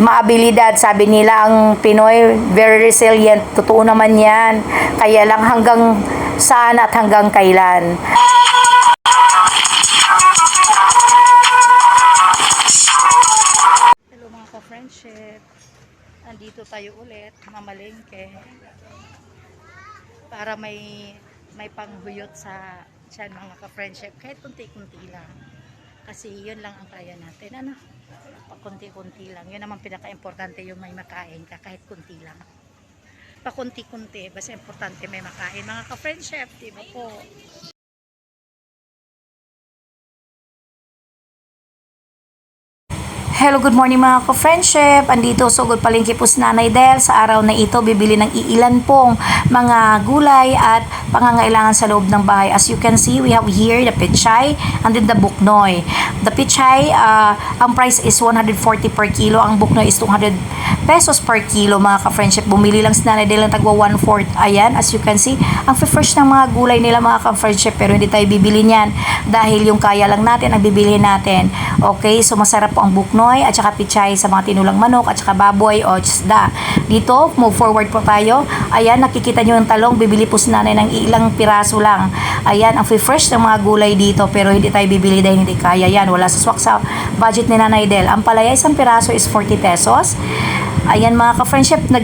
maabilidad. Sabi nila ang Pinoy very resilient. Totoo naman yan. Kaya lang hanggang saan at hanggang kailan. Hello mga ka-friendship. Andito tayo ulit, mamalengke. Para may may panghuyot sa tiyan mga ka-friendship. Kahit kunti-kunti lang. Kasi yun lang ang kaya natin. Ano? Pakunti-kunti lang. Yun naman pinaka-importante yung may makain ka kahit kunti lang. Pakunti-kunti. Basta importante may makain. Mga ka-friendship, di ba po? Hello, good morning mga ka-friendship. Andito sugod palengke po si Nanay Del. Sa araw na ito, bibili ng iilan pong mga gulay at pangangailangan sa loob ng bahay. As you can see, we have here the pechay and then the buknoy. The pechay, uh, ang price is 140 per kilo. Ang buknoy is 200 pesos per kilo mga ka-friendship. Bumili lang si Nanay Del ng tagwa 1/4. Ayan, as you can see, ang fresh ng mga gulay nila mga ka-friendship. Pero hindi tayo bibili niyan dahil yung kaya lang natin ang bibili natin. Okay, so masarap po ang buknoy at saka pichay sa mga tinulang manok at saka baboy o isda. Dito, move forward po tayo. Ayan, nakikita nyo yung talong. Bibili po si nanay ng ilang piraso lang. Ayan, ang fresh ng mga gulay dito pero hindi tayo bibili dahil hindi kaya yan. Wala sa swak sa budget ni Nanay Del. Ang palaya isang piraso is 40 pesos. Ayan mga ka-friendship, nag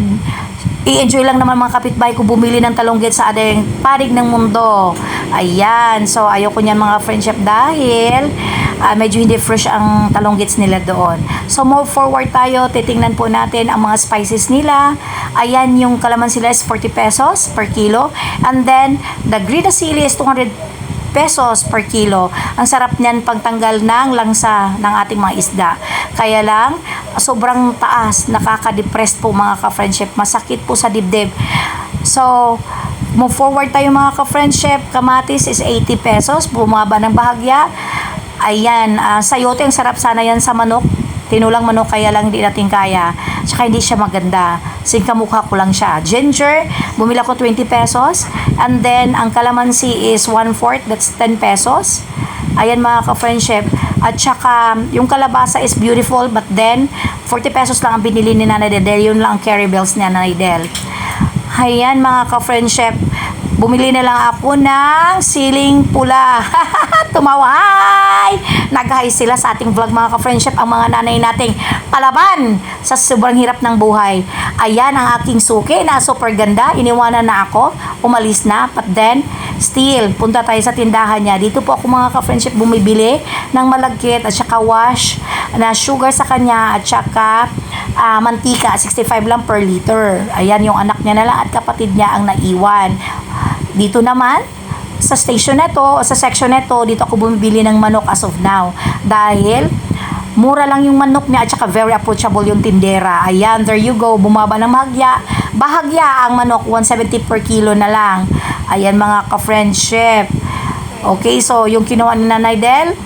i-enjoy lang naman mga kapitbahay ko bumili ng talonggit sa ading parig ng mundo. Ayan. So, ayoko niyan mga friendship dahil ah, medyo hindi fresh ang talonggits nila doon. So, move forward tayo. Titingnan po natin ang mga spices nila. Ayan, yung kalamansi nila is 40 pesos per kilo. And then, the green sili is 200 pesos per kilo. Ang sarap niyan pagtanggal ng langsa ng ating mga isda. Kaya lang, sobrang taas, nakaka-depress po mga ka-friendship. Masakit po sa dibdib. So, move forward tayo mga ka-friendship. Kamatis is 80 pesos. Bumaba ng bahagya. Ayan, ah, sayote, ang sarap sana yan sa manok. Tinulang manok kaya lang hindi natin kaya. Tsaka hindi siya maganda. Singkamukha ko lang siya. Ginger, bumila ko 20 pesos. And then, ang calamansi is 1/4, that's 10 pesos. Ayan mga ka-friendship. At saka, yung kalabasa is beautiful, but then, 40 pesos lang ang binili ni Nanay Del. Yun lang ang carry bills ni Nanay Del. Ayan mga ka-friendship. Bumili na lang ako ng siling pula. Tumawa. Hi! Sila sa ating vlog mga ka-friendship. Ang mga nanay nating palaban sa sobrang hirap ng buhay. Ayan ang aking suki na super ganda. Iniwanan na ako. Umalis na. But then, still, punta tayo sa tindahan niya. Dito po ako mga ka-friendship bumibili ng malagkit at saka wash na sugar sa kanya at saka ah, mantika. 65 lang per liter. Ayan yung anak niya na lang at kapatid niya ang naiwan. Dito naman, sa station na to, sa section na to, dito ako bumibili ng manok as of now. Dahil, mura lang yung manok niya at saka very approachable yung tindera. Ayan, there you go. Bumaba ng bahagya. Bahagya ang manok, 170 per kilo na lang. Ayan mga ka-friendship. Okay, so yung kinuha ni Nanay Del,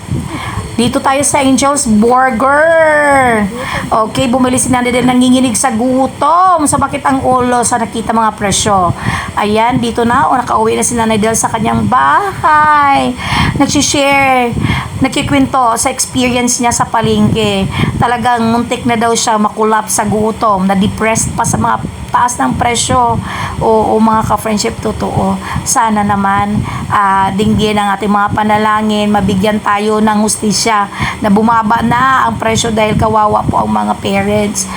dito tayo sa Angel's Burger. Okay, bumili si Nanay Del nanginginig sa gutom. Sa bakit ang ulo sa nakita mga presyo. Ayan, dito na. O, nakauwi na si Nanay Del sa kanyang bahay. Nagsishare. Nagkikwento sa experience niya sa palengke. Talagang muntik na daw siya makulap sa gutom. Na-depressed pa sa mga taas ng presyo o, o mga ka-friendship totoo. Sana naman ah, dinggin ang ating mga panalangin, mabigyan tayo ng hustisya na bumaba na ang presyo dahil kawawa po ang mga parents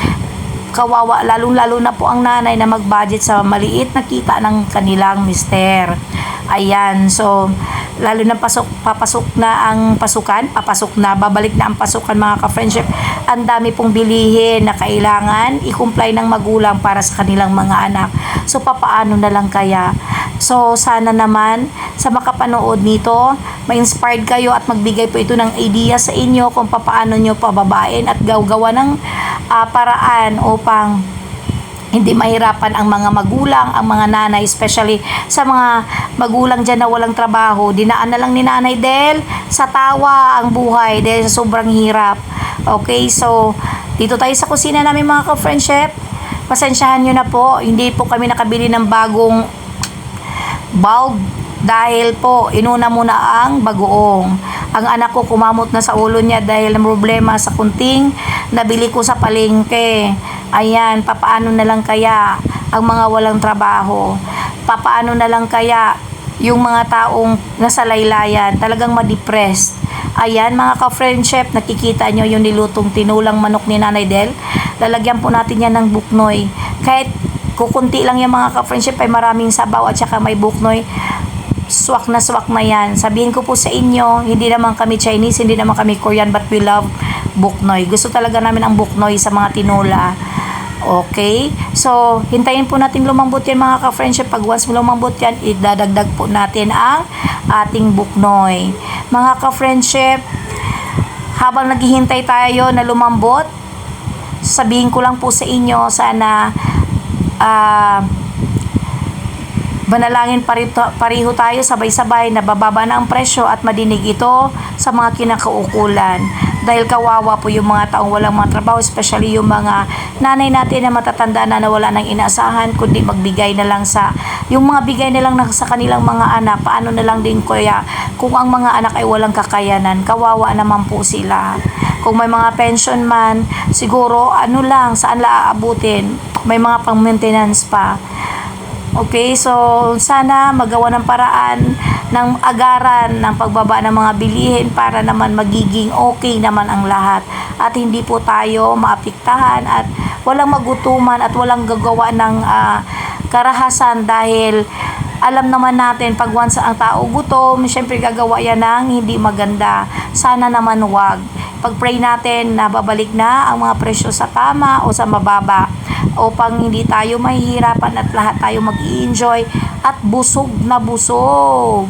kawawa, lalong-lalo na po ang nanay na mag-budget sa maliit na kita ng kanilang mister. Ayan, so, lalo na pasok, papasok na ang pasukan, papasok na, babalik na ang pasukan mga ka-friendship. Ang dami pong bilihin na kailangan i-comply ng magulang para sa kanilang mga anak. So, papaano na lang kaya? So, sana naman sa makapanood nito, ma-inspired kayo at magbigay po ito ng idea sa inyo kung papaano nyo pababain at gawgawa ng ah, paraan upang hindi mahirapan ang mga magulang, ang mga nanay, especially sa mga magulang dyan na walang trabaho. Dinaan na lang ni Nanay Del sa tawa ang buhay dahil sa sobrang hirap. Okay, so dito tayo sa kusina namin mga ka-friendship. Pasensyahan nyo na po, hindi po kami nakabili ng bagong bulb dahil po inuna muna ang bagoong. Ang anak ko kumamot na sa ulo niya dahil problema sa kunting nabili ko sa palengke. Ayan, papaano na lang kaya ang mga walang trabaho? Papaano na lang kaya yung mga taong nasa laylayan, talagang ma-depressed. Ayan, mga ka-friendship, nakikita nyo yung nilutong tinulang manok ni Nanay Del. Lalagyan po natin yan ng buknoy. Kahit kukunti lang yung mga ka-friendship ay maraming sabaw at saka may buknoy swak na swak na yan. Sabihin ko po sa inyo, hindi naman kami Chinese, hindi naman kami Korean, but we love buknoy. Gusto talaga namin ang buknoy sa mga tinola. Okay? So, hintayin po natin lumambot yan mga ka-friendship. Pag once lumambot yan, idadagdag po natin ang ating buknoy. Mga ka-friendship, habang naghihintay tayo na lumambot, sabihin ko lang po sa inyo, sana ah Manalangin parito, pariho tayo sabay-sabay na bababa na ang presyo at madinig ito sa mga kinakaukulan. Dahil kawawa po yung mga taong walang mga trabaho, especially yung mga nanay natin na matatanda na nawala ng inaasahan, kundi magbigay na lang sa, yung mga bigay na lang sa kanilang mga anak, paano na lang din kuya, kung ang mga anak ay walang kakayanan, kawawa naman po sila. Kung may mga pension man, siguro ano lang, saan la aabutin, may mga pang-maintenance pa. Okay, so sana magawa ng paraan ng agaran ng pagbaba ng mga bilihin para naman magiging okay naman ang lahat at hindi po tayo maapektahan at walang magutuman at walang gagawa ng ah, karahasan dahil alam naman natin pag once ang tao gutom, syempre gagawa yan ng hindi maganda. Sana naman wag. Pag-pray natin na babalik na ang mga presyo sa tama o sa mababa upang hindi tayo mahihirapan at lahat tayo mag-enjoy at busog na busog.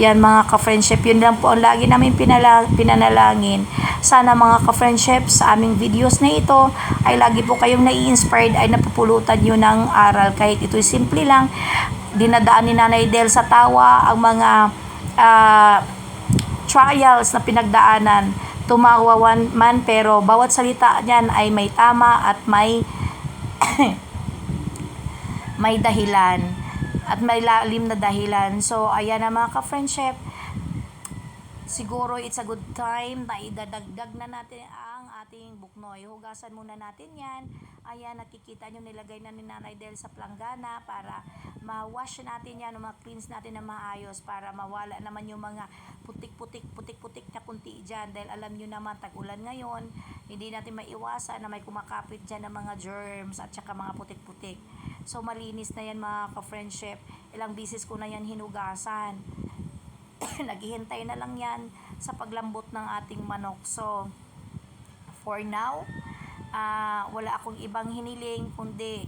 Yan mga ka-friendship, yun lang po ang lagi namin pinala- pinanalangin. Sana mga ka-friendship sa aming videos na ito ay lagi po kayong nai-inspired ay napupulutan nyo ng aral kahit ito'y simple lang. Dinadaan ni Nanay Del sa tawa ang mga ah, trials na pinagdaanan. Tumawa man pero bawat salita niyan ay may tama at may may dahilan at may lalim na dahilan. So, ayan na mga ka-friendship. Siguro it's a good time na idadagdag na natin ang ating buknoy. Hugasan muna natin yan. Ayan, nakikita nyo nilagay na ni Nanay Del sa planggana para ma-wash natin yan o ma-cleanse natin na maayos para mawala naman yung mga putik-putik, putik-putik na kunti dyan. Dahil alam nyo naman, tag-ulan ngayon, hindi natin maiwasan na may kumakapit dyan ng mga germs at saka mga putik-putik. So, malinis na yan mga ka-friendship. Ilang bisis ko na yan hinugasan. naghihintay na lang yan sa paglambot ng ating manok. So, for now, ah, wala akong ibang hiniling kundi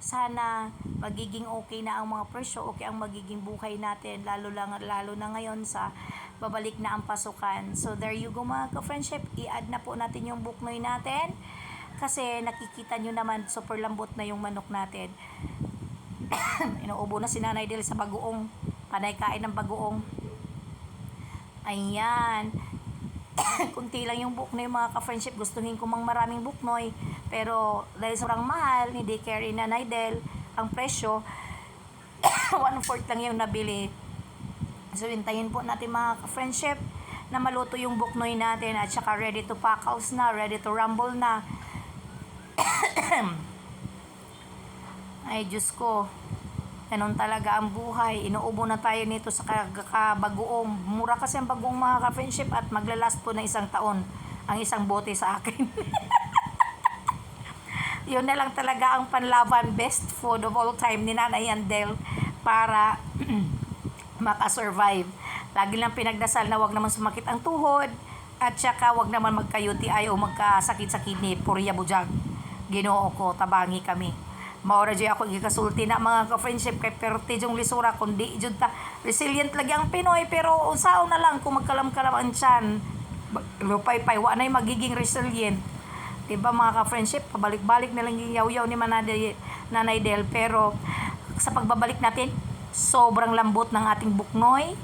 sana magiging okay na ang mga presyo, okay ang magiging buhay natin, lalo lang lalo na ngayon sa babalik na ang pasukan. So there you go mga ka-friendship, i-add na po natin yung buknoy natin kasi nakikita nyo naman super lambot na yung manok natin. Inuubo na si Nanay Del sa bagoong, panay kain ng bagoong. Ayan. Kunti lang yung buknoy mga ka-friendship. Gustuhin ko mang maraming buknoy. Pero dahil sobrang mahal, hindi carry na Nidel ang presyo. one-fourth lang yung nabili. So, hintayin po natin mga ka-friendship na maluto yung buknoy natin at saka ready to packhouse na, ready to rumble na. Ay, Diyos ko. Ganun talaga ang buhay. Inuubo na tayo nito sa kabagoong. Mura kasi ang bagoong mga ka-friendship at maglalast po na isang taon ang isang bote sa akin. Yun na lang talaga ang panlaban best food of all time ni Nanay Andel para makasurvive. Lagi lang pinagdasal na wag naman sumakit ang tuhod at saka wag naman magka-UTI o magkasakit sa kidney. Puriya bujag. Ginoo ko, tabangi kami. Maura di ako gikasulti na mga ka-friendship kay perte jong lisura kundi jud ta resilient lagi ang Pinoy pero usaw na lang kung magkalam-kalam ang tiyan Ba- lupay-pay wa na magiging resilient. Diba mga ka-friendship pabalik-balik na lang yung yaw-yaw ni Manay, Nanay Del pero sa pagbabalik natin sobrang lambot ng ating buknoy.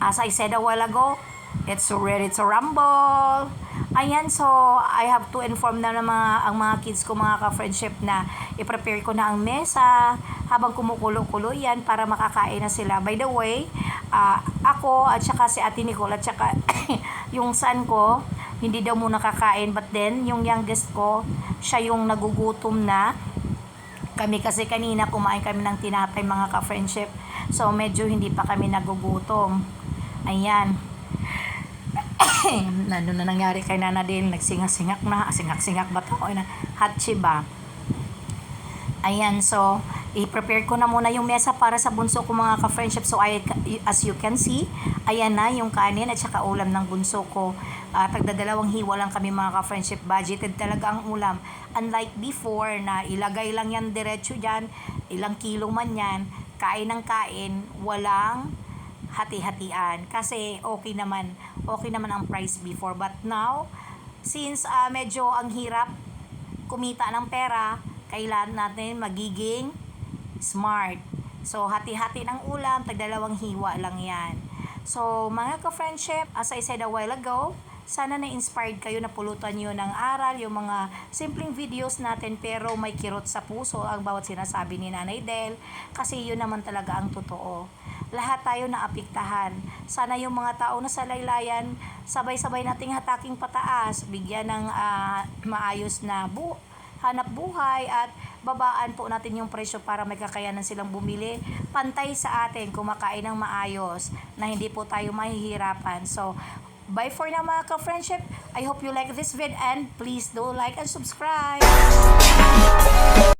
As I said a while ago It's ready to rumble. Ayan, so I have to inform na ng mga, ang mga kids ko, mga ka-friendship na i-prepare ko na ang mesa habang kumukulo-kulo yan para makakain na sila. By the way, ah, ako at saka si Ate Nicole at saka yung son ko, hindi daw muna kakain. But then, yung youngest ko, siya yung nagugutom na. Kami kasi kanina kumain kami ng tinapay mga ka-friendship. So medyo hindi pa kami nagugutom. Ayan. Ano na nangyari kay Nana Del? Nagsingak-singak na. Singak-singak ba to? O na, hatchi ba? Ayan, so, i-prepare ko na muna yung mesa para sa bunso ko mga ka-friendship. So, I, as you can see, ayan na yung kanin at saka ulam ng bunso ko. Uh, tagdadalawang hiwa lang kami mga ka-friendship. Budgeted talaga ang ulam. Unlike before na ilagay lang yan diretso dyan, ilang kilo man yan, kain ng kain, walang hati-hatian. Kasi okay naman, okay naman ang price before. But now, since ah, medyo ang hirap kumita ng pera, kailangan natin magiging smart. So, hati-hati ng ulam, tagdalawang hiwa lang yan. So, mga ka-friendship, as I said a while ago, sana na-inspired kayo na pulutan nyo ng aral, yung mga simpleng videos natin pero may kirot sa puso ang bawat sinasabi ni Nanay Del kasi yun naman talaga ang totoo. Lahat tayo naapektahan. Sana yung mga tao na sa laylayan, sabay-sabay nating hataking pataas, bigyan ng ah, maayos na bu hanap buhay at babaan po natin yung presyo para may kakayanan silang bumili. Pantay sa atin kumakain ng maayos na hindi po tayo mahihirapan. So bye for now mga ka-friendship. I hope you like this vid and please do like and subscribe